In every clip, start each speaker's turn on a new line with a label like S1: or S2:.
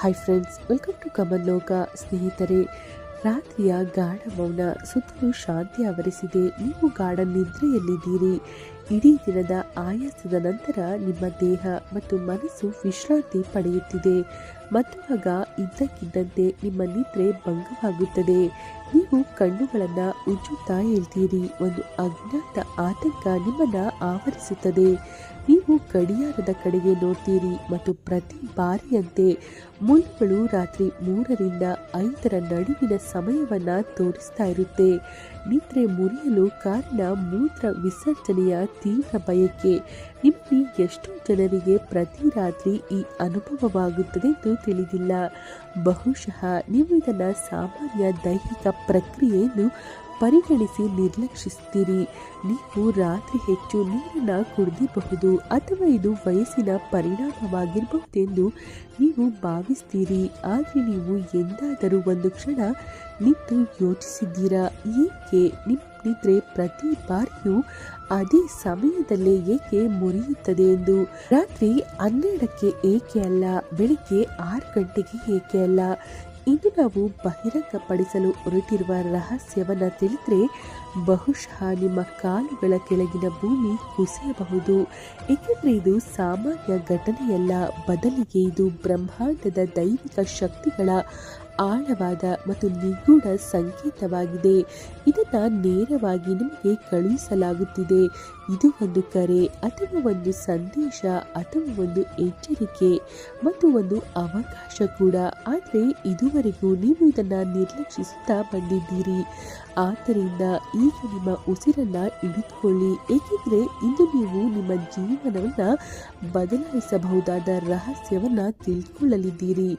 S1: Hi friends welcome to ಕಮನ್ ಲೋಕ ಸ್ನೇಹಿತರೆ, ರಾತ್ರಿಯ ಗಾಢ ಮೌನ, ಸುತ್ತಲೂ ಶಾಂತಿ ಆವರಿಸಿದೆ. ನೀವು ಗಾಢ ನಿದ್ರೆಯಲ್ಲಿದ್ದೀರಿ. ಇಡೀ ದಿನದ ಆಯಾಸದ ನಂತರ ನಿಮ್ಮ ದೇಹ ಮತ್ತು ಮನಸ್ಸು ವಿಶ್ರಾಂತಿ ಪಡೆಯುತ್ತಿದೆ. ಮತ್ತು ಆಗ ಇದ್ದಕ್ಕಿದ್ದಂತೆ ನಿಮ್ಮ ನಿದ್ರೆ ಭಂಗವಾಗುತ್ತದೆ. ನೀವು ಕಣ್ಣುಗಳನ್ನು ಉಜ್ಜುತ್ತಾ ಹೇಳ್ತೀರಿ ಒಂದು ಅಜ್ಞಾತ ಆತಂಕ ನಿಮ್ಮನ್ನು ಆವರಿಸುತ್ತದೆ. ನೀವು ಗಡಿಯಾರದ ಕಡೆಗೆ ನೋಡ್ತೀರಿ ಮತ್ತು ಪ್ರತಿ ಬಾರಿಯಂತೆ ಮುಳ್ಳುಗಳು ರಾತ್ರಿ ಮೂರರಿಂದ ಐದರ ನಡುವಿನ ಸಮಯವನ್ನು ತೋರಿಸ್ತಾ ಇರುತ್ತೆ. ನಿದ್ರೆ ಮುರಿಯಲು ಕಾರಣ ಮೂತ್ರ ವಿಸರ್ಜನೆಯ ತೀವ್ರ ಬಯಕೆ ನಿಮ್ಮಲ್ಲಿ ಎಷ್ಟೋ ಜನರಿಗೆ ಪ್ರತಿ ರಾತ್ರಿ ಈ ಅನುಭವವಾಗುತ್ತದೆ ಎಂದು ತಿಳಿದಿಲ್ಲ. ಬಹುಶಃ ನೀವು ಇದನ್ನು ಸಾಮಾನ್ಯ ದೈಹಿಕ ಪ್ರಕ್ರಿಯೆಯನ್ನು ಪರಿಗಣಿಸಿ ನಿರ್ಲಕ್ಷಿಸುತ್ತೀರಿ. ನೀವು ರಾತ್ರಿ ಹೆಚ್ಚು ನೀರನ್ನು ಕುಡಿದಿರಬಹುದು ಅಥವಾ ಇದು ವಯಸ್ಸಿನ ಪರಿಣಾಮವಾಗಿರಬಹುದೆಂದು ನೀವು ಭಾವಿಸ್ತೀರಿ. ಆದರೆ ನೀವು ಎಂದಾದರೂ ಒಂದು ಕ್ಷಣ ನಿಂತು ಯೋಚಿಸಿದ್ದೀರಾ? ಏಕೆ? ನಿಮ್ಮ ನಿದ್ರೆ ಪ್ರತಿ ಬಾರಿಯೂ ಅದೇ ಸಮಯದಲ್ಲೇ ಏಕೆ ಮುರಿಯುತ್ತದೆ ಎಂದು? ರಾತ್ರಿ ಹನ್ನೆರಡಕ್ಕೆ ಏಕೆ ಅಲ್ಲ? ಬೆಳಿಗ್ಗೆ ಆರು ಗಂಟೆಗೆ ಏಕೆ ಅಲ್ಲ? ಇಂದು ನಾವು ಬಹಿರಂಗಪಡಿಸಲು ಹೊರಟಿರುವ ರಹಸ್ಯವನ್ನು ತಿಳಿದ್ರೆ ಬಹುಶಃ ನಿಮ್ಮ ಕಾಲುಗಳ ಕೆಳಗಿನ ಭೂಮಿ ಕುಸಿಯಬಹುದು. ಏಕೆಂದರೆ ಇದು ಸಾಮಾನ್ಯ ಘಟನೆಯಲ್ಲ, ಬದಲಿಗೆ ಇದು ಬ್ರಹ್ಮಾಂಡದ ದೈವಿಕ ಶಕ್ತಿಗಳ ಆಳವಾದ ಮತ್ತು ನಿಗೂಢ ಸಂಕೇತವಾಗಿದೆ. ಇದನ್ನು ನೇರವಾಗಿ ನಿಮಗೆ ಕಳುಹಿಸಲಾಗುತ್ತಿದೆ. ಇದು ಒಂದು ಕರೆ, ಅಥವಾ ಒಂದು ಸಂದೇಶ, ಅಥವಾ ಒಂದು ಎಚ್ಚರಿಕೆ, ಮತ್ತು ಒಂದು ಅವಕಾಶ ಕೂಡ. ಆದರೆ ಇದುವರೆಗೂ ನೀವು ಇದನ್ನು ನಿರ್ಲಕ್ಷಿಸುತ್ತಾ ಬಂದಿದ್ದೀರಿ. ಆದ್ದರಿಂದ ಈಗ ನಿಮ್ಮ ಉಸಿರನ್ನು ಹಿಡಿದುಕೊಳ್ಳಿ. ಏಕೆಂದರೆ ಇಂದು ನೀವು ನಿಮ್ಮ ಜೀವನವನ್ನ ಬದಲಾಯಿಸಬಹುದಾದ ರಹಸ್ಯವನ್ನ ತಿಳ್ಕೊಳ್ಳಲಿದ್ದೀರಿ.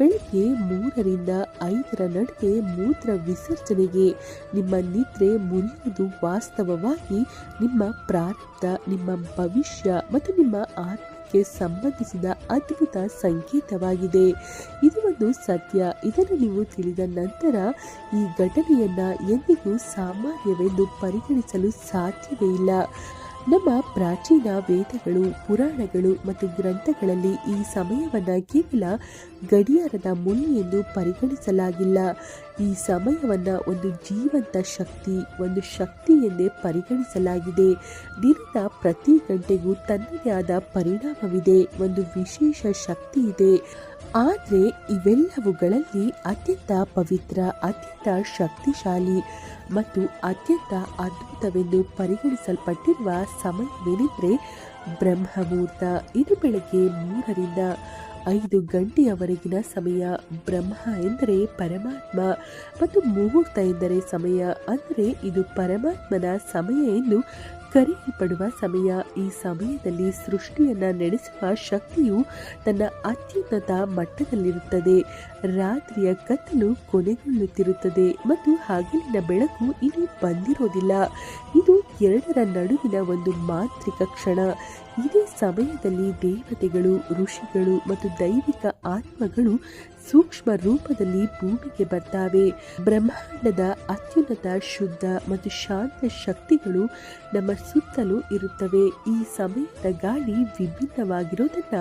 S1: ಬೆಳಗ್ಗೆ ಮೂರರಿಂದ ಐದರ ನಡುವೆ ಮೂತ್ರ ವಿಸರ್ಜನೆಗೆ ನಿಮ್ಮ ನಿದ್ರೆ ಮುರಿಯುವುದು ವಾಸ್ತವವಾಗಿ ನಿಮ್ಮ ಪ್ರಾರಬ್ಧ, ನಿಮ್ಮ ಭವಿಷ್ಯ ಮತ್ತು ನಿಮ್ಮ ಆರೋಗ್ಯಕ್ಕೆ ಸಂಬಂಧಿಸಿದ ಅದ್ಭುತ ಸಂಕೇತವಾಗಿದೆ. ಇದು ಒಂದು ಸತ್ಯ. ಇದನ್ನು ನೀವು ತಿಳಿದ ನಂತರ ಈ ಘಟನೆಯನ್ನು ಎಂದಿಗೂ ಸಾಮಾನ್ಯವೆಂದು ಪರಿಗಣಿಸಲು ಸಾಧ್ಯವೇ ಇಲ್ಲ. ನಮ್ಮ ಪ್ರಾಚೀನ ವೇದಗಳು, ಪುರಾಣಗಳು ಮತ್ತು ಗ್ರಂಥಗಳಲ್ಲಿ ಈ ಸಮಯವನ್ನು ಕೇವಲ ಗಡಿಯಾರದ ಮುನಿ ಎಂದು ಪರಿಗಣಿಸಲಾಗಿಲ್ಲ. ಈ ಸಮಯವನ್ನು ಒಂದು ಜೀವಂತ ಶಕ್ತಿ, ಒಂದು ಶಕ್ತಿ ಎಂದೇ ಪರಿಗಣಿಸಲಾಗಿದೆ. ದಿನದ ಪ್ರತಿ ಗಂಟೆಗೂ ತನ್ನದೇ ಆದ ಪರಿಣಾಮವಿದೆ, ಒಂದು ವಿಶೇಷ ಶಕ್ತಿ ಇದೆ. ಆದರೆ ಇವೆಲ್ಲವುಗಳಲ್ಲಿ ಅತ್ಯಂತ ಪವಿತ್ರ, ಅತ್ಯಂತ ಶಕ್ತಿಶಾಲಿ ಮತ್ತು ಅತ್ಯಂತ ಅದ್ಭುತವೆಂದು ಪರಿಗಣಿಸಲ್ಪಟ್ಟಿರುವ ಸಮಯವೇನೆಂದರೆ ಬ್ರಹ್ಮಮುಹೂರ್ತ ಇದು ಬೆಳಗ್ಗೆ ಮೂರರಿಂದ ಐದು ಗಂಟೆಯವರೆಗಿನ ಸಮಯ. ಬ್ರಹ್ಮ ಎಂದರೆ ಪರಮಾತ್ಮ ಮತ್ತು ಮುಹೂರ್ತ ಎಂದರೆ ಸಮಯ. ಅಂದರೆ ಇದು ಪರಮಾತ್ಮನ ಸಮಯ ಎಂದು ಕರೆಯಲ್ಪಡುವ ಸಮಯ ಈ ಸಮಯದಲ್ಲಿ ಸೃಷ್ಟಿಯನ್ನ ನಡೆಸುವ ಶಕ್ತಿಯು ತನ್ನ ಅತ್ಯುನ್ನತ ಮಟ್ಟದಲ್ಲಿರುತ್ತದೆ. ರಾತ್ರಿಯ ಕತ್ತಲು ಕೊನೆಗೊಳ್ಳುತ್ತಿರುತ್ತದೆ ಮತ್ತು ಹಗಲಿನ ಬೆಳಕು ಇನ್ನೂ ಬಂದಿರೋದಿಲ್ಲ. ಇದು ಎರಡರ ನಡುವಿನ ಒಂದು ಮಾಂತ್ರಿಕ ಕ್ಷಣ. ಇದೇ ಸಮಯದಲ್ಲಿ ದೇವತೆಗಳು, ಋಷಿಗಳು ಮತ್ತು ದೈವಿಕ ಆತ್ಮಗಳು ಸೂಕ್ಷ್ಮ ರೂಪದಲ್ಲಿ ಭೂಮಿಗೆ ಬರ್ತಾವೆ. ಬ್ರಹ್ಮಾಂಡದ ಅತ್ಯುನ್ನತ, ಶುದ್ಧ ಮತ್ತು ಶಾಂತ ಶಕ್ತಿಗಳು ನಮ್ಮ ಸುತ್ತಲೂ ಇರುತ್ತವೆ. ಈ ಸಮಯದ ಗಾಳಿ ವಿಭಿನ್ನವಾಗಿರೋದನ್ನ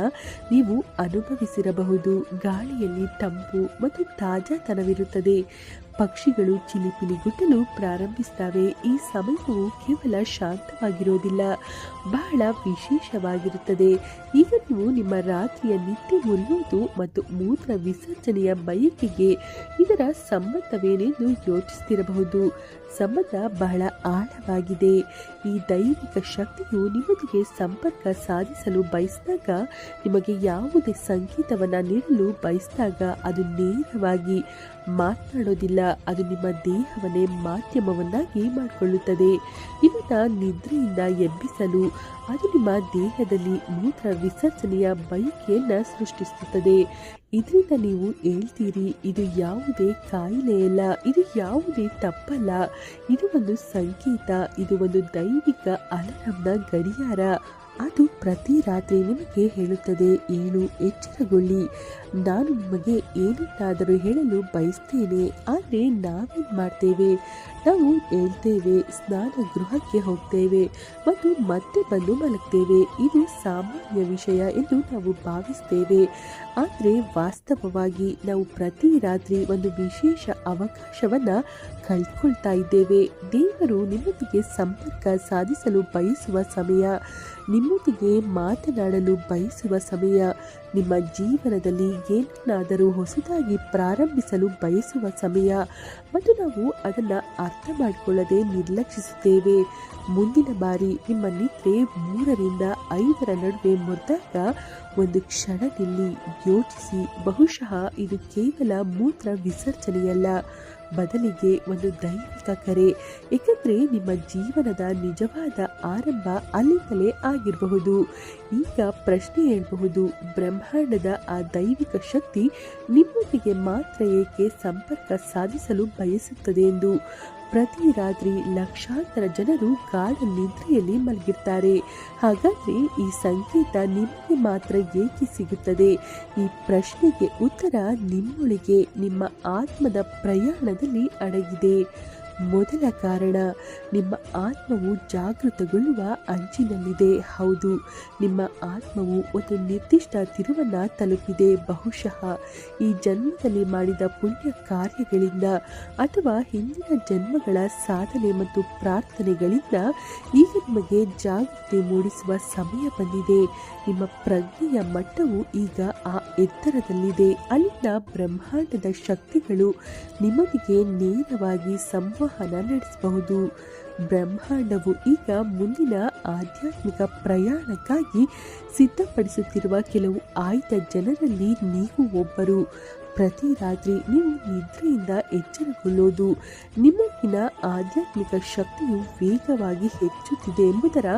S1: ನೀವು ಅನುಭವಿಸಿರಬಹುದು. ಗಾಳಿಯಲ್ಲಿ ತಂಪು ಮತ್ತು ತಾಜಾತನವಿರುತ್ತದೆ. ಪಕ್ಷಿಗಳು ಚಿಲಿಪಿಲಿಗುಟ್ಟಲು ಪ್ರಾರಂಭಿಸ್ತವೆ ಈ ಸಮಯವು ಕೇವಲ ಶಾಂತವಾಗಿರೋದಿಲ್ಲ ಬಹಳ ವಿಶೇಷವಾಗಿರುತ್ತದೆ. ಈಗ ನೀವು ನಿಮ್ಮ ರಾತ್ರಿಯ ನಿತ್ಯ ಮುರಿಯುವುದು ಮತ್ತು ಮೂತ್ರ ವಿಸರ್ಜನೆಯ ಬಯಕೆಗೆ ಇದರ ಸಂಬಂಧವೇನೆಂದು ಯೋಚಿಸ್ತಿರಬಹುದು ಸಂಬಂಧ ಬಹಳ ಆಳವಾಗಿದೆ. ಈ ದೈವಿಕ ಶಕ್ತಿಯು ನಿಮಗೆ ಸಂಪರ್ಕ ಸಾಧಿಸಲು ಬಯಸಿದಾಗ, ನಿಮಗೆ ಯಾವುದೇ ಸಂಗೀತವನ್ನು ನೀಡಲು ಬಯಸಿದಾಗ ಅದು ನೇರವಾಗಿ ಮಾತನಾಡೋದಿಲ್ಲ. ಅದು ನಿಮ್ಮ ದೇಹವನ್ನೇ ಮಾಧ್ಯಮವನ್ನಾಗಿ ಮಾಡಿಕೊಳ್ಳುತ್ತದೆ. ನಿಮ್ಮನ್ನ ನಿದ್ರೆಯಿಂದ ಎಬ್ಬಿಸಲು, ಅದು ನಿಮ್ಮ ದೇಹದಲ್ಲಿ ಮೂತ್ರ ವಿಸರ್ಜನೆಯ ಬಯಕೆಯನ್ನು ಸೃಷ್ಟಿಸುತ್ತದೆ. ಇದರಿಂದ ನೀವು ಹೇಳ್ತೀರಿ, ಇದು ಯಾವುದೇ ಕಾಯಿಲೆಯಲ್ಲ ಇದು ಯಾವುದೇ ತಪ್ಪಲ್ಲ. ಇದು ಒಂದು ಸಂಕೇತ, ಇದು ಒಂದು ದೈವಿಕ ಅಲರಂನ ಗಡಿಯಾರ. ಅದು ಪ್ರತಿ ರಾತ್ರಿ ನಿಮಗೆ ಹೇಳುತ್ತದೆ ಏನು ಎಚ್ಚರಗೊಳ್ಳಿ. ನಾನು ನಿಮಗೆ ಏನನ್ನಾದರೂ ಹೇಳಲು ಬಯಸ್ತೇನೆ, ಆದರೆ ನಾವೇನು ಮಾಡ್ತೇವೆ? ನಾವು ಹೇಳ್ತೇವೆ ಸ್ನಾನ ಗೃಹಕ್ಕೆ ಹೋಗ್ತೇವೆ ಮತ್ತು ಮತ್ತೆ ಬಂದು ಮಲಗ್ತೇವೆ. ಇದು ಸಾಮಾನ್ಯ ವಿಷಯ ಎಂದು ನಾವು ಭಾವಿಸ್ತೇವೆ. ಆದರೆ ವಾಸ್ತವವಾಗಿ ನಾವು ಪ್ರತಿ ರಾತ್ರಿ ಒಂದು ವಿಶೇಷ ಅವಕಾಶವನ್ನು ಕಳ್ಕೊಳ್ತಾ ಇದ್ದೇವೆ. ದೇವರು ನಿಮ್ಮೊಂದಿಗೆ ಸಂಪರ್ಕ ಸಾಧಿಸಲು ಬಯಸುವ ಸಮಯ. ನಿಮ್ಮೊಂದಿಗೆ ಮಾತನಾಡಲು ಬಯಸುವ ಸಮಯ ನಿಮ್ಮ ಜೀವನದಲ್ಲಿ ಏನನ್ನಾದರೂ ಹೊಸದಾಗಿ ಪ್ರಾರಂಭಿಸಲು ಬಯಸುವ ಸಮಯ ಮತ್ತು ನಾವು ಅದನ್ನು ಅರ್ಥ ಮಾಡಿಕೊಳ್ಳದೆ ನಿರ್ಲಕ್ಷಿಸುತ್ತೇವೆ. ಮುಂದಿನ ಬಾರಿ ನಿಮ್ಮ ನಿದ್ರೆ ಮೂರರಿಂದ ಐದರ ನಡುವೆ ಮುರಿದಾಗ ಒಂದು ಕ್ಷಣದಲ್ಲಿ ಯೋಚಿಸಿ ಬಹುಶಃ ಇದು ಕೇವಲ ಮೂತ್ರ ವಿಸರ್ಜನೆಯಲ್ಲ. ಬದಲಿಗೆ ಒಂದು ದೈವಿಕ ಕರೆ, ಏಕೆಂದರೆ ನಿಮ್ಮ ಜೀವನದ ನಿಜವಾದ ಆರಂಭ ಅಲ್ಲಿಂದಲೇ ಆಗಿರಬಹುದು. ಈಗ ಪ್ರಶ್ನೆ ಹೇಳಬಹುದು ಬ್ರಹ್ಮಾಂಡದ ಆ ದೈವಿಕ ಶಕ್ತಿ ನಿಮ್ಮೊಂದಿಗೆ ಮಾತ್ರ ಏಕೆ ಸಂಪರ್ಕ ಸಾಧಿಸಲು ಬಯಸುತ್ತದೆ ಎಂದು. ಪ್ರತಿ ರಾತ್ರಿ ಲಕ್ಷಾಂತರ ಜನರು ಗಾಢ ನಿದ್ರೆಯಲ್ಲಿ ಮಲಗಿರ್ತಾರೆ. ಹಾಗಾದ್ರೆ ಈ ಸಂಕೇತ ನಿಮಗೆ ಮಾತ್ರ ಏಕೆ ಸಿಗುತ್ತದೆ? ಈ ಪ್ರಶ್ನೆಗೆ ಉತ್ತರ ನಿಮ್ಮೊಳಗೆ, ನಿಮ್ಮ ಆತ್ಮದ ಪ್ರಯಾಣದಲ್ಲಿ ಅಡಗಿದೆ. ಮೊದಲ ಕಾರಣ, ನಿಮ್ಮ ಆತ್ಮವು ಜಾಗೃತಗೊಳ್ಳುವ ಅಂಚಿನಲ್ಲಿದೆ. ಹೌದು, ನಿಮ್ಮ ಆತ್ಮವು ಒಂದು ನಿರ್ದಿಷ್ಟ ತಿರುವನ್ನ ತಲುಪಿದೆ. ಬಹುಶಃ ಈ ಜನ್ಮದಲ್ಲಿ ಮಾಡಿದ ಪುಣ್ಯ ಕಾರ್ಯಗಳಿಂದ ಅಥವಾ ಹಿಂದಿನ ಜನ್ಮಗಳ ಸಾಧನೆ ಮತ್ತು ಪ್ರಾರ್ಥನೆಗಳಿಂದ ಈಗ ನಿಮಗೆ ಜಾಗೃತಿ ಮೂಡಿಸುವ ಸಮಯ ಬಂದಿದೆ. ನಿಮ್ಮ ಪ್ರಜ್ಞೆಯ ಮಟ್ಟವು ಈಗ ಆ ಎತ್ತರದಲ್ಲಿದೆ. ಅಲ್ಲಿನ ಬ್ರಹ್ಮಾಂಡದ ಶಕ್ತಿಗಳು ನಿಮಗೆ ನೇರವಾಗಿ ಸಂವಹನ ನಡೆಸಬಹುದು. ಬ್ರಹ್ಮಾಂಡವು ಈಗ ಮುಂದಿನ ಆಧ್ಯಾತ್ಮಿಕ ಪ್ರಯಾಣಕ್ಕಾಗಿ ಸಿದ್ಧಪಡಿಸುತ್ತಿರುವ ಕೆಲವು ಆಯ್ದ ಜನರಲ್ಲಿ ನೀವು ಒಬ್ಬರು. ಪ್ರತಿ ರಾತ್ರಿ ನೀವು ನಿದ್ರೆಯಿಂದ ಎಚ್ಚರಗೊಳ್ಳೋದು ನಿಮ್ಮೊಳಗಿನ ಆಧ್ಯಾತ್ಮಿಕ ಶಕ್ತಿಯು ವೇಗವಾಗಿ ಹೆಚ್ಚುತ್ತಿದೆ ಎಂಬುದರ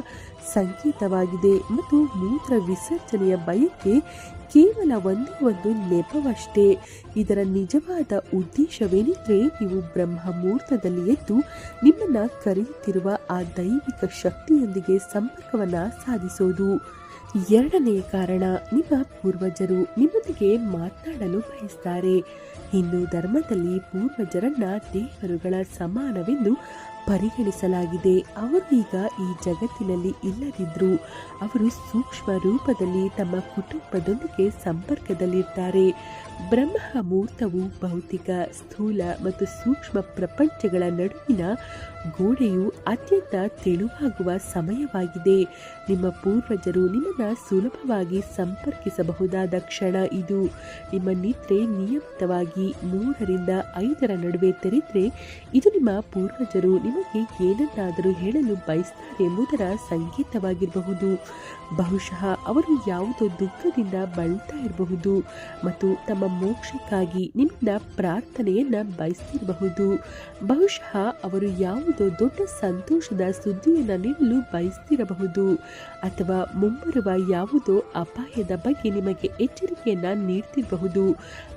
S1: ಸಂಕೇತವಾಗಿದೆ ಮತ್ತು ಮೂತ್ರ ವಿಸರ್ಜನೆಯ ಬಯಕೆ ಕೇವಲ ಒಂದೇ ಒಂದು ನೆಪವಷ್ಟೇ. ಇದರ ನಿಜವಾದ ಉದ್ದೇಶವೇನೆಂದರೆ ನೀವು ಬ್ರಹ್ಮ ಮುಹೂರ್ತದಲ್ಲಿ ಎದ್ದು ನಿಮ್ಮನ್ನು ಕರೆಯುತ್ತಿರುವ ಆ ದೈವಿಕ ಶಕ್ತಿಯೊಂದಿಗೆ ಸಂಪರ್ಕವನ್ನು ಸಾಧಿಸೋದು. ಎರಡನೆಯ ಕಾರಣ ನಿಮ್ಮ ಪೂರ್ವಜರು ನಿಮ್ಮೊಂದಿಗೆ ಮಾತನಾಡಲು ಬಯಸ್ತಾರೆ. ಹಿಂದೂ ಧರ್ಮದಲ್ಲಿ ಪೂರ್ವಜರನ್ನ ದೇವರುಗಳ ಸಮಾನವೆಂದು ಪರಿಗಣಿಸಲಾಗಿದೆ. ಅವರೀಗ ಈ ಜಗತ್ತಿನಲ್ಲಿ ಇಲ್ಲದಿದ್ದರೂ ಅವರು ಸೂಕ್ಷ್ಮ ರೂಪದಲ್ಲಿ ತಮ್ಮ ಕುಟುಂಬದೊಂದಿಗೆ ಸಂಪರ್ಕದಲ್ಲಿರ್ತಾರೆ. ಬ್ರಹ್ಮ ಮುಹೂರ್ತವು ಭೌತಿಕ, ಸ್ಥೂಲ ಮತ್ತು ಸೂಕ್ಷ್ಮ ಪ್ರಪಂಚಗಳ ನಡುವಿನ ಗೋಡೆಯು ಅತ್ಯಂತ ತೆಳುವಾಗುವ ಸಮಯವಾಗಿದೆ. ನಿಮ್ಮ ಪೂರ್ವಜರು ನಿಮ್ಮನ್ನು ಸುಲಭವಾಗಿ ಸಂಪರ್ಕಿಸಬಹುದಾದ ಕ್ಷಣ ಇದು. ನಿಮ್ಮ ನಿದ್ರೆ ನಿಯಮಿತವಾಗಿ ಮೂರರಿಂದ ಐದರ ನಡುವೆ ತೆರೆದ್ರೆ ಇದು ನಿಮ್ಮ ಪೂರ್ವಜರು ನಿಮಗೆ ಏನನ್ನಾದರೂ ಹೇಳಲು ಬಯಸ್ತಾರೆ ಎಂಬುದರ ಸಂಕೇತವಾಗಿರಬಹುದು. ಬಹುಶಃ ಅವರು ಯಾವುದೋ ದುಃಖದಿಂದ ಬಳಲ್ತಾ ಇರಬಹುದು ಮತ್ತು ತಮ್ಮ ಮೋಕ್ಷಕ್ಕಾಗಿ ನಿಮ್ಮಿಂದ ಪ್ರಾರ್ಥನೆಯನ್ನು ಬಯಸ್ತಿರಬಹುದು. ಬಹುಶಃ ಅವರು ಯಾವುದೋ ದೊಡ್ಡ ಸಂತೋಷದ ಸುದ್ದಿಯನ್ನು ನೀಡಲು ಬಯಸ್ತಿರಬಹುದು ಅಥವಾ ಮುಂಬರುವ ಯಾವುದೋ ಅಪಾಯದ ಬಗ್ಗೆ ನಿಮಗೆ ಎಚ್ಚರಿಕೆಯನ್ನು ನೀಡ್ತಿರಬಹುದು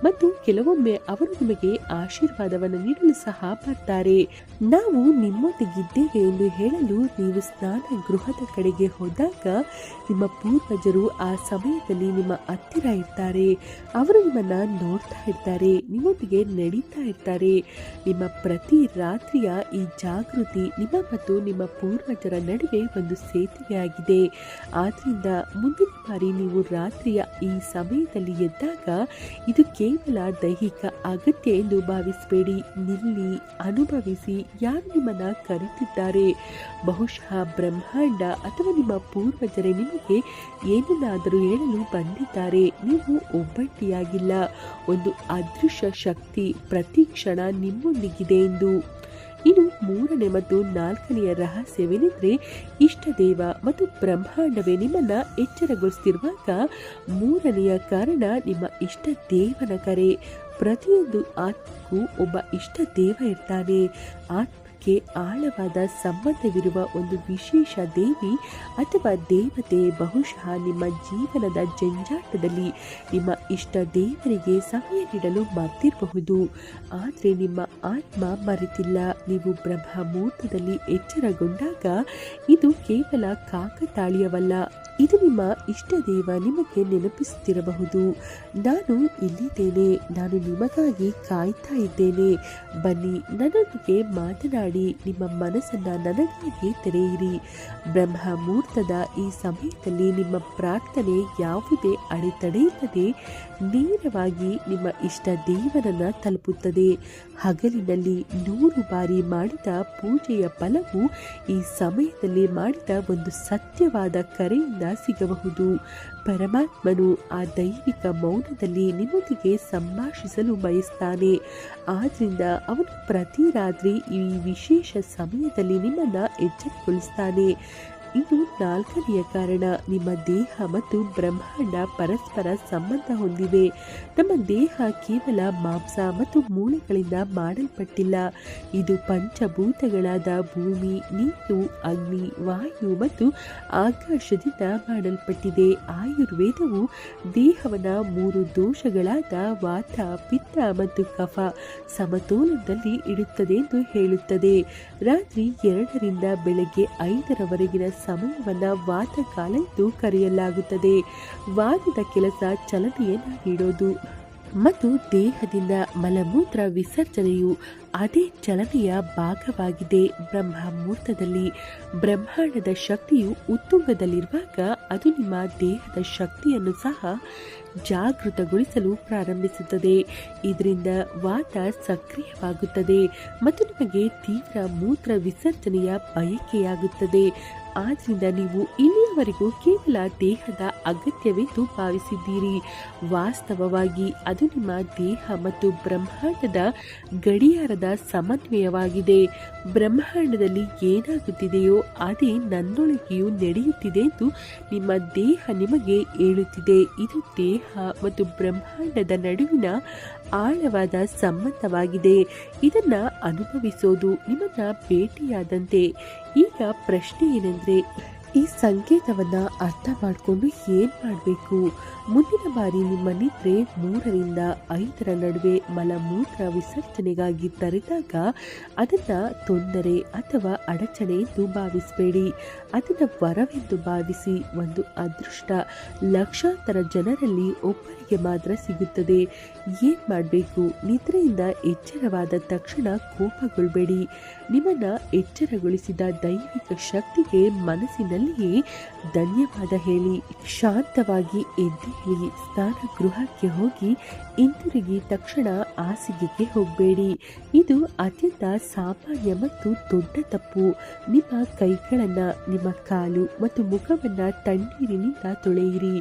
S1: ಮತ್ತು ಕೆಲವೊಮ್ಮೆ ಅವರು ನಿಮಗೆ ಆಶೀರ್ವಾದವನ್ನು ನೀಡಲು ಸಹ ಬರ್ತಾರೆ. ನಾವು ನಿಮ್ಮೊಂದಿಗಿದ್ದೇವೆ ಎಂದು ಹೇಳಲು ನೀವು ಸ್ನಾನ ಗೃಹದ ಕಡೆಗೆ ಹೋದಾಗ ನಿಮ್ಮ ಪೂರ್ವಜರು ಆ ಸಮಯದಲ್ಲಿ ನಿಮ್ಮ ಹತ್ತಿರ ಇರ್ತಾರೆ. ಅವರು ನಿಮ್ಮನ್ನ ನೋಡ್ತಾ ಇರ್ತಾರೆ, ನಿಮ್ಮೊಂದಿಗೆ ನಡೀತಾ ಇರ್ತಾರೆ. ನಿಮ್ಮ ಪ್ರತಿ ರಾತ್ರಿಯ ಈ ಜಾಗೃತಿ ನಿಮ್ಮ ಮತ್ತು ನಿಮ್ಮ ಪೂರ್ವಜರ ನಡುವೆ ಒಂದು ಸೇತುವೆಯಾಗಿದೆ. ಆದ್ರಿಂದ ಮುಂದಿನ ಬಾರಿ ನೀವು ರಾತ್ರಿಯ ಈ ಸಮಯದಲ್ಲಿ ಎದ್ದಾಗ ಇದು ಕೇವಲ ದೈಹಿಕ ಅಗತ್ಯ ಎಂದು ಭಾವಿಸಬೇಡಿ. ನಿಲ್ಲಿ, ಅನುಭವಿಸಿ, ಯಾರು ನಿಮ್ಮನ್ನ ಕರೀತಿದ್ದಾರೆ ಬಹುಶಃ ಬ್ರಹ್ಮಾಂಡ ಅಥವಾ ನಿಮ್ಮ ಪೂರ್ವಜರೇ ನಿಮಗೆ ಏನನ್ನಾದರೂ ಹೇಳಲು ಬಂದಿದ್ದಾರೆ. ನೀವು ಒಬ್ಬಟ್ಟಿಯಾಗಿಲ್ಲ ಒಂದು ಅದೃಶ್ಯ ಶಕ್ತಿ ಪ್ರತಿ ಕ್ಷಣ ನಿಮ್ಮೊಂದಿಗಿದೆ ಎಂದು. ಇನ್ನು ಮೂರನೇ ಮತ್ತು ನಾಲ್ಕನೆಯ ರಹಸ್ಯವೇನೆಂದರೆ, ಇಷ್ಟ ದೇವ ಮತ್ತು ಬ್ರಹ್ಮಾಂಡವೇ ನಿಮ್ಮನ್ನ ಎಚ್ಚರಗೊಳಿಸ್ತಿರುವಾಗ ಮೂರನೆಯ ಕಾರಣ ನಿಮ್ಮ ಇಷ್ಟ ದೇವನ ಕರೆ. ಪ್ರತಿಯೊಂದು ಆತ್ಮಕ್ಕೂ ಒಬ್ಬ ಇಷ್ಟ ದೇವ ಇರ್ತಾನೆ. ಆತ್ಮಕ್ಕೆ ಆಳವಾದ ಸಂಬಂಧವಿರುವ ಒಂದು ವಿಶೇಷ ದೇವಿ ಅಥವಾ ದೇವತೆ ಬಹುಶಃ ನಿಮ್ಮ ಜೀವನದ ಜಂಜಾಟದಲ್ಲಿ ನಿಮ್ಮ ಇಷ್ಟ ದೇವರಿಗೆ ಸಮಯ ನೀಡಲು ಮರ್ತಿರಬಹುದು. ಆದರೆ ನಿಮ್ಮ ಆತ್ಮ ಮರೆತಿಲ್ಲ. ನೀವು ಬ್ರಹ್ಮ ಮುಹೂರ್ತದಲ್ಲಿ ಎಚ್ಚರಗೊಂಡಾಗ ಇದು ಕೇವಲ ಕಾಕತಾಳೀಯವಲ್ಲ. ಇದು ನಿಮ್ಮ ಇಷ್ಟ ದೇವ ನಿಮಗೆ ನೆನಪಿಸುತ್ತಿರಬಹುದು. ನಾನು ಇಲ್ಲಿದ್ದೇನೆ. ನಾನು ನಿಮಗಾಗಿ ಕಾಯ್ತಾ ಇದ್ದೇನೆ. ಬನ್ನಿ, ನನ್ನೊಂದಿಗೆ ಮಾತನಾಡಿ ನಿಮ್ಮ ಮನಸ್ಸನ್ನು ನನಗಾಗಿ ತೆರೆಯಿರಿ. ಬ್ರಹ್ಮ ಮುಹೂರ್ತದ ಈ ಸಮಯದಲ್ಲಿ ನಿಮ್ಮ ಪ್ರಾರ್ಥನೆ ಯಾವುದೇ ಅಡೆತಡೆಯಿಲ್ಲದೆ ನೇರವಾಗಿ ನಿಮ್ಮ ಇಷ್ಟ ದೇವರನ್ನ ತಲುಪುತ್ತದೆ. ಹಗಲಿನಲ್ಲಿ ನೂರು ಬಾರಿ ಮಾಡಿದ ಪೂಜೆಯ ಫಲವು ಈ ಸಮಯದಲ್ಲಿ ಮಾಡಿದ ಒಂದು ಸತ್ಯವಾದ ಕರೆಯಿಂದ ಸಿಗಬಹುದು. ಪರಮಾತ್ಮನು ಆ ದೈವಿಕ ಮೌನದಲ್ಲಿ ನಿಮ್ಮೊಂದಿಗೆ ಸಂಭಾಷಿಸಲು ಬಯಸ್ತಾನೆ. ಆದ್ದರಿಂದ ಅವನು ಪ್ರತಿ ರಾತ್ರಿ ಈ ವಿಶೇಷ ಸಮಯದಲ್ಲಿ ನಿಮ್ಮನ್ನು ಎಚ್ಚರಗೊಳಿಸ್ತಾನೆ. ಇದು ನಾಲ್ಕನೆಯ ಕಾರಣ. ನಿಮ್ಮ ದೇಹ ಮತ್ತು ಬ್ರಹ್ಮಾಂಡ ಪರಸ್ಪರ ಸಂಬಂಧ ಹೊಂದಿವೆ. ನಮ್ಮ ದೇಹ ಕೇವಲ ಮಾಂಸ ಮತ್ತು ಮೂಳೆಗಳಿಂದ ಮಾಡಲ್ಪಟ್ಟಿಲ್ಲ. ಇದು ಪಂಚಭೂತಗಳಾದ ಭೂಮಿ, ನೀರು, ಅಗ್ನಿ, ವಾಯು ಮತ್ತು ಆಕಾಶದಿಂದ ಮಾಡಲ್ಪಟ್ಟಿದೆ. ಆಯುರ್ವೇದವು ದೇಹವನ್ನು ಮೂರು ದೋಷಗಳಾದ ವಾತ, ಪಿತ್ತ ಮತ್ತು ಕಫ ಸಮತೋಲನದಲ್ಲಿ ಇಡುತ್ತದೆ ಎಂದು ಹೇಳುತ್ತದೆ. ರಾತ್ರಿ ಎರಡರಿಂದ ಬೆಳಗ್ಗೆ ಐದರವರೆಗಿನ ಸಮಯವನ್ನ ವಾತಕಾಲ ಎಂದು ಕರೆಯಲಾಗುತ್ತದೆ. ವಾದದ ಕೆಲಸ ಚಲನೆಯನ್ನು ನೀಡೋದು ಮತ್ತು ದೇಹದಿಂದ ಮಲಮೂತ್ರ ವಿಸರ್ಜನೆಯು ಅದೇ ಚಲನೆಯ ಭಾಗವಾಗಿದೆ. ಬ್ರಹ್ಮ ಮುಹೂರ್ತದಲ್ಲಿ ಬ್ರಹ್ಮಾಂಡದ ಶಕ್ತಿಯು ಉತ್ತುಂಗದಲ್ಲಿರುವಾಗ ಅದು ನಿಮ್ಮ ದೇಹದ ಶಕ್ತಿಯನ್ನು ಸಹ ಜಾಗೃತಗೊಳಿಸಲು ಪ್ರಾರಂಭಿಸುತ್ತದೆ. ಇದರಿಂದ ವಾತ ಸಕ್ರಿಯವಾಗುತ್ತದೆ ಮತ್ತು ನಿಮಗೆ ತೀವ್ರ ಮೂತ್ರ ವಿಸರ್ಜನೆಯ ಬಯಕೆಯಾಗುತ್ತದೆ. ಆದ್ರಿಂದ ನೀವು ಇಲ್ಲಿಯವರೆಗೂ ಕೇವಲ ದೇಹದ ಅಗತ್ಯವೆಂದು ಭಾವಿಸಿದ್ದೀರಿ. ವಾಸ್ತವವಾಗಿ ಅದು ನಿಮ್ಮ ದೇಹ ಮತ್ತು ಬ್ರಹ್ಮಾಂಡದ ಗಡಿಯಾರದ ಸಮನ್ವಯವಾಗಿದೆ. ಬ್ರಹ್ಮಾಂಡದಲ್ಲಿ ಏನಾಗುತ್ತಿದೆಯೋ ಅದೇ ನನ್ನೊಳಗೆಯೂ ನಡೆಯುತ್ತಿದೆ ಎಂದು ನಿಮ್ಮ ದೇಹ ನಿಮಗೆ ಹೇಳುತ್ತಿದೆ. ಇದು ದೇಹ ಮತ್ತು ಬ್ರಹ್ಮಾಂಡದ ನಡುವಿನ ಆಳವಾದ ಸಂಬಂಧವಾಗಿದೆ. ಇದನ್ನ ಅನುಭವಿಸೋದು ನಿಮ್ಮನ್ನ ಭೇಟಿಯಾದಂತೆ. ಪ್ರಶ್ನೆ ಏನಂದ್ರೆ ಈ ಸಂಕೇತವನ್ನ ಅರ್ಥ ಮಾಡಿಕೊಂಡು ಏನ್ ಮಾಡಬೇಕು? ಮುಂದಿನ ಬಾರಿ ನಿಮ್ಮ ನಿದ್ರೆ ಮೂರರಿಂದ ಐದರ ನಡುವೆ ಮಲಮೂತ್ರ ವಿಸರ್ಜನೆಗಾಗಿ ತರೆದಾಗ ಅದನ್ನ ತೊಂದರೆ ಅಥವಾ ಅಡಚಣೆ ಎಂದು ಭಾವಿಸಬೇಡಿ. ಅದನ್ನ ವರವೆಂದು ಭಾವಿಸಿ ಒಂದು ಅದೃಷ್ಟ. ಲಕ್ಷಾಂತರ ಜನರಲ್ಲಿ ಒಬ್ಬರಿಗೆ ಮಾತ್ರ ಸಿಗುತ್ತದೆ. ಏನ್ ಮಾಡಬೇಕು? ನಿದ್ರೆಯಿಂದ ಎಚ್ಚರವಾದ ತಕ್ಷಣ ಕೋಪಗೊಳ್ಬೇಡಿ. ನಿಮ್ಮನ್ನ ಎಚ್ಚರಗೊಳಿಸಿದ ದೈವಿಕ ಶಕ್ತಿಗೆ ಮನಸ್ಸಿನಲ್ಲಿಯೇ ಧನ್ಯವಾದ ಹೇಳಿ ಶಾಂತವಾಗಿ ಎದ್ದೇಳಿ ಸ್ನಾನ ಗೃಹಕ್ಕೆ ಹೋಗಿ ಹಿಂತಿರುಗಿ ತಕ್ಷಣ ಹಾಸಿಗೆಗೆ ಹೋಗಬೇಡಿ. ಇದು ಅತ್ಯಂತ ಸಾಮಾನ್ಯ ಮತ್ತು ದೊಡ್ಡ ತಪ್ಪು. ನಿಮ್ಮ ಕೈಗಳನ್ನ, ನಿಮ್ಮ ಕಾಲು ಮತ್ತು ಮುಖವನ್ನ ತಣ್ಣೀರಿನಿಂದ ತೊಳೆಯಿರಿ.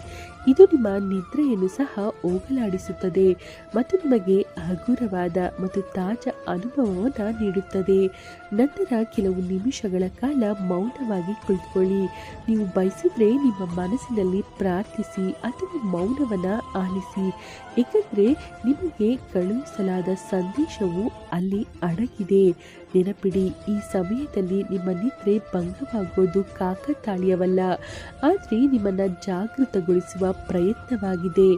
S1: ಇದು ನಿಮ್ಮ ನಿದ್ರೆಯನ್ನು ಸಹ ಹೋಗಲಾಡಿಸುತ್ತದೆ ಮತ್ತು ನಿಮಗೆ ಹಗುರವಾದ ಮತ್ತು ತಾಜಾ ಅನುಭವವನ್ನು ನೀಡುತ್ತದೆ. ನಂತರ ಕೆಲವು ನಿಮಿಷಗಳ ಕಾಲ ಮೌನವಾಗಿ ಕುಳಿತುಕೊಳ್ಳಿ. ನೀವು ಬಯಸಿದ್ರೆ ನಿಮ್ಮ ಮನಸ್ಸಿನಲ್ಲಿ ಪ್ರಾರ್ಥಿಸಿ ಅಥವಾ ಮೌನವನ್ನು ಆಲಿಸಿ. ಏಕೆಂದರೆ ನಿಮಗೆ ಕಳುಹಿಸಲಾದ ಸಂದೇಶವು ಅಲ್ಲಿ ಅಡಗಿದೆ. ನೆನಪಿಡಿ, ಈ ಸಮಯದಲ್ಲಿ ನಿಮ್ಮ ನಿದ್ರೆ ಭಂಗವಾಗೋದು ಕಾಕತಾಳೀಯವಲ್ಲ. ಆದರೆ ನಿಮ್ಮನ್ನ ಜಾಗೃತಗೊಳಿಸುವ ಪ್ರಯತ್ನವಾಗಿದೆ.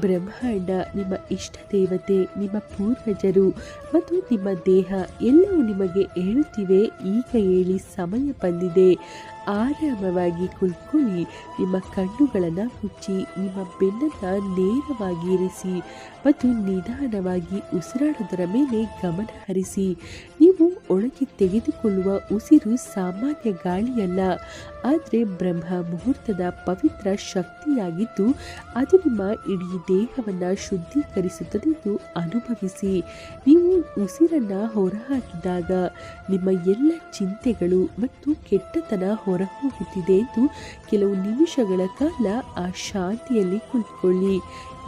S1: ಬ್ರಹ್ಮಾಂಡ ನಿಮ್ಮ ಇಷ್ಟ ದೇವತೆ ನಿಮ್ಮ ಪೂರ್ವಜರು ಮತ್ತು ನಿಮ್ಮ ದೇಹ ಎಲ್ಲವೂ ನಿಮಗೆ ಹೇಳುತ್ತಿವೆ. ಈಗ ಹೇಳಿ ಸಮಯ ಬಂದಿದೆ. ಆರಾಮವಾಗಿ ಕುಳ್ಕೊಳ್ಳಿ ನಿಮ್ಮ ಕಣ್ಣುಗಳನ್ನು ಮುಚ್ಚಿ, ನಿಮ್ಮ ಬೆನ್ನನ್ನು ನೇರವಾಗಿ ಇರಿಸಿ ಮತ್ತು ನಿಧಾನವಾಗಿ ಉಸಿರಾಡೋದರ ಮೇಲೆ ಗಮನ ಹರಿಸಿ. ನೀವು ಒಳಗೆ ತೆಗೆದುಕೊಳ್ಳುವ ಉಸಿರು ಸಾಮಾನ್ಯ ಗಾಳಿಯಲ್ಲ. ಆದರೆ ಬ್ರಹ್ಮ ಮುಹೂರ್ತದ ಪವಿತ್ರ ಶಕ್ತಿಯಾಗಿದ್ದು, ಅದು ನಿಮ್ಮ ಇಡೀ ದೇಹವನ್ನು ಶುದ್ಧೀಕರಿಸುತ್ತದೆಂದು ಅನುಭವಿಸಿ. ನೀವು ಉಸಿರನ್ನ ಹೊರಹಾಕಿದಾಗ ನಿಮ್ಮ ಎಲ್ಲ ಚಿಂತೆಗಳು ಮತ್ತು ಕೆಟ್ಟತನ ಹೊರಹೋಗುತ್ತಿದೆ ಎಂದು ಕೆಲವು ನಿಮಿಷಗಳ ಕಾಲ ಆ ಶಾಂತಿಯಲ್ಲಿ ಕುಳಿತುಕೊಳ್ಳಿ.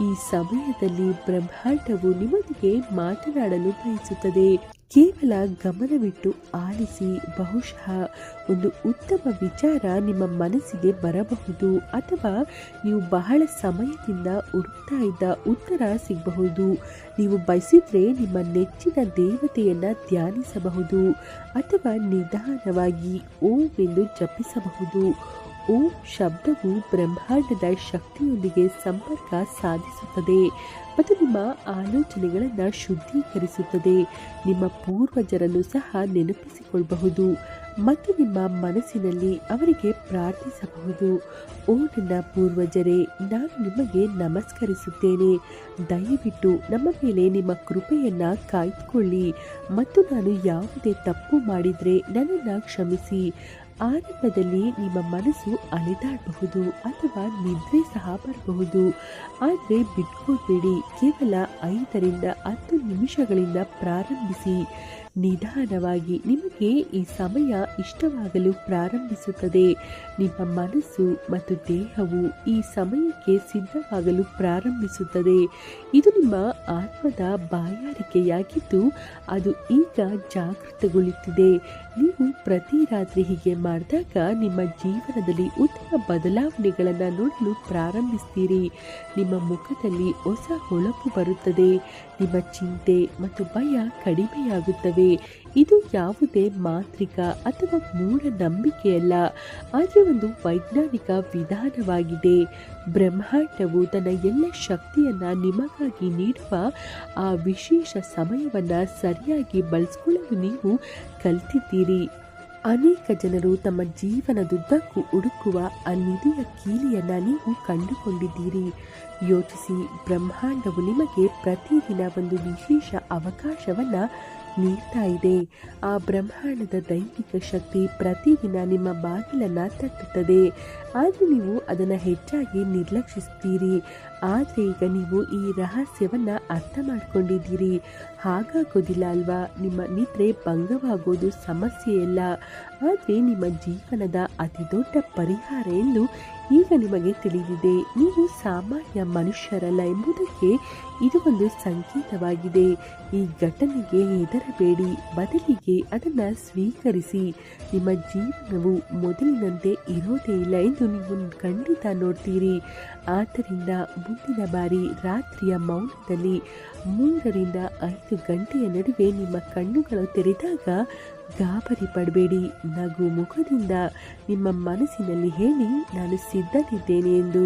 S1: ಈ ಸಮಯದಲ್ಲಿ ಬ್ರಹ್ಮಾಂಡವು ನಿಮ್ಮೊಂದಿಗೆ ಮಾತನಾಡಲು ಬಯಸುತ್ತದೆ. ಕೇವಲ ಗಮನವಿಟ್ಟು ಆಲಿಸಿ, ಬಹುಶಃ ಒಂದು ಉತ್ತಮ ವಿಚಾರ ನಿಮ್ಮ ಮನಸ್ಸಿಗೆ ಬರಬಹುದು ಅಥವಾ ನೀವು ಬಹಳ ಸಮಯದಿಂದ ಹುಡುಕ್ತಾ ಇದ್ದ ಉತ್ತರ ಸಿಗಬಹುದು. ನೀವು ಬಯಸಿದ್ರೆ ನಿಮ್ಮ ನೆಚ್ಚಿನ ದೇವತೆಯನ್ನು ಧ್ಯಾನಿಸಬಹುದು ಅಥವಾ ನಿಧಾನವಾಗಿ ಓಂ ಎಂದು ಜಪಿಸಬಹುದು. ಓಂ ಶಬ್ದವು ಬ್ರಹ್ಮಾಂಡದ ಶಕ್ತಿಯೊಂದಿಗೆ ಸಂಪರ್ಕ ಸಾಧಿಸುತ್ತದೆ ಮತ್ತು ನಿಮ್ಮ ಆಲೋಚನೆಗಳನ್ನು ಶುದ್ಧೀಕರಿಸುತ್ತದೆ. ನಿಮ್ಮ ಪೂರ್ವಜರನ್ನು ಸಹ ನೆನಪಿಸಿಕೊಳ್ಳಬಹುದು ಮತ್ತು ನಿಮ್ಮ ಮನಸ್ಸಿನಲ್ಲಿ ಅವರಿಗೆ ಪ್ರಾರ್ಥಿಸಬಹುದು. ಓ ನನ್ನ ಪೂರ್ವಜರೇ, ನಾನು ನಿಮಗೆ ನಮಸ್ಕರಿಸುತ್ತೇನೆ. ದಯವಿಟ್ಟು ನಮ್ಮ ಮೇಲೆ ನಿಮ್ಮ ಕೃಪೆಯನ್ನು ಕಾಯ್ದುಕೊಳ್ಳಿ ಮತ್ತು ನಾನು ಯಾವುದೇ ತಪ್ಪು ಮಾಡಿದರೆ ನನ್ನನ್ನು ಕ್ಷಮಿಸಿ. ಆರಂಭದಲ್ಲಿ ನಿಮ್ಮ ಮನಸ್ಸು ಅಲೆದಾಡಬಹುದು ಅಥವಾ ನಿದ್ರೆ ಸಹ ಬರಬಹುದು. ಆದರೆ ಬಿಟ್ಕೊಳ್ಬೇಡಿ ಕೇವಲ ಐದರಿಂದ ಹತ್ತು ನಿಮಿಷಗಳಿಂದ ಪ್ರಾರಂಭಿಸಿ. ನಿಧಾನವಾಗಿ ನಿಮಗೆ ಈ ಸಮಯ ಇಷ್ಟವಾಗಲು ಪ್ರಾರಂಭಿಸುತ್ತದೆ. ನಿಮ್ಮ ಮನಸ್ಸು ಮತ್ತು ದೇಹವು ಈ ಸಮಯಕ್ಕೆ ಸಿದ್ಧವಾಗಲು ಪ್ರಾರಂಭಿಸುತ್ತದೆ. ಇದು ನಿಮ್ಮ ಆತ್ಮದ ಬಾಯಾರಿಕೆಯಾಗಿದ್ದು, ಅದು ಈಗ ಜಾಗೃತಗೊಳ್ಳುತ್ತಿದೆ. ನೀವು ಪ್ರತಿ ರಾತ್ರಿ ಹೀಗೆ ಮಾಡಿದಾಗ ನಿಮ್ಮ ಜೀವನದಲ್ಲಿ ಉತ್ತಮ ಬದಲಾವಣೆಗಳನ್ನು ನೋಡಲು ಪ್ರಾರಂಭಿಸ್ತೀರಿ. ನಿಮ್ಮ ಮುಖದಲ್ಲಿ ಹೊಸ ಹೊಳಪು ಬರುತ್ತದೆ. ನಿಮ್ಮ ಚಿಂತೆ ಮತ್ತು ಭಯ ಕಡಿಮೆಯಾಗುತ್ತವೆ. ಇದು ಯಾವುದೇ ಮಾಂತ್ರಿಕ ಅಥವಾ ಮೂಢನಂಬಿಕೆಯಲ್ಲ ಆದರೆ ಒಂದು ವೈಜ್ಞಾನಿಕ ವಿಧಾನವಾಗಿದೆ. ಬ್ರಹ್ಮಾಂಡವು ತನ್ನ ಎಲ್ಲ ಶಕ್ತಿಯನ್ನ ನಿಮಗಾಗಿ ನೀಡುವ ಆ ವಿಶೇಷ ಸಮಯವನ್ನು ಸರಿಯಾಗಿ ಬಳಸಿಕೊಳ್ಳಲು ನೀವು ಕಲ್ತಿದ್ದೀರಿ. ಅನೇಕ ಜನರು ತಮ್ಮ ಜೀವನದುದ್ದಕ್ಕೂ ಹುಡುಕುವ ಆ ನಿಧಿಯ ಕೀಲಿಯನ್ನು ನೀವು ಕಂಡುಕೊಂಡಿದ್ದೀರಿ. ಯೋಚಿಸಿ ಬ್ರಹ್ಮಾಂಡವು ನಿಮಗೆ ಪ್ರತಿದಿನ ಒಂದು ವಿಶೇಷ ಅವಕಾಶವನ್ನ ನೀಡ್ತಾ ಇದೆ. ಆ ಬ್ರಹ್ಮಾಂಡದ ದೈವಿಕ ಶಕ್ತಿ ಪ್ರತಿದಿನ ನಿಮ್ಮ ಬಾಗಿಲನ್ನು ತಟ್ಟುತ್ತದೆ. ಆದರೆ ನೀವು ಅದನ್ನು ಹೆಚ್ಚಾಗಿ ನಿರ್ಲಕ್ಷಿಸ್ತೀರಿ. ಆದರೆ ಈಗ ನೀವು ಈ ರಹಸ್ಯವನ್ನ ಅರ್ಥ ಮಾಡಿಕೊಂಡಿದ್ದೀರಿ. ಹಾಗಾಗೋದಿಲ್ಲ ಅಲ್ವಾ? ನಿಮ್ಮ ನಿದ್ರೆ ಭಂಗವಾಗೋದು ಸಮಸ್ಯೆಯಲ್ಲ ಆದರೆ ನಿಮ್ಮ ಜೀವನದ ಅತಿ ದೊಡ್ಡ ಪರಿಹಾರ ಎಂದು ಈಗ ನಿಮಗೆ ತಿಳಿದಿದೆ. ನೀವು ಸಾಮಾನ್ಯ ಮನುಷ್ಯರಲ್ಲ ಎಂಬುದಕ್ಕೆ ಇದು ಒಂದು ಸಂಕೇತವಾಗಿದೆ. ಈ ಘಟನೆಗೆ ಹೆದರಬೇಡಿ. ಬದಲಿಗೆ ಅದನ್ನು ಸ್ವೀಕರಿಸಿ. ನಿಮ್ಮ ಜೀವನವು ಮೊದಲಿನಂತೆ ಇರೋದೇ ಇಲ್ಲ ಎಂದು ನೀವು ಖಂಡಿತ ನೋಡ್ತೀರಿ. ಆದ್ದರಿಂದ ಮುಂದಿನ ಬಾರಿ ರಾತ್ರಿಯ ಮೌನದಲ್ಲಿ ಮೂರರಿಂದ ಐದು ಗಂಟೆಯ ನಡುವೆ ನಿಮ್ಮ ಕಣ್ಣುಗಳು ತೆರೆದಾಗ ಗಾಬರಿ ಪಡಬೇಡಿ. ನಗು ಮುಖದಿಂದ ನಿಮ್ಮ ಮನಸ್ಸಿನಲ್ಲಿ ಹೇಳಿ, ನಾನು ಸಿದ್ಧನಿದ್ದೇನೆ ಎಂದು.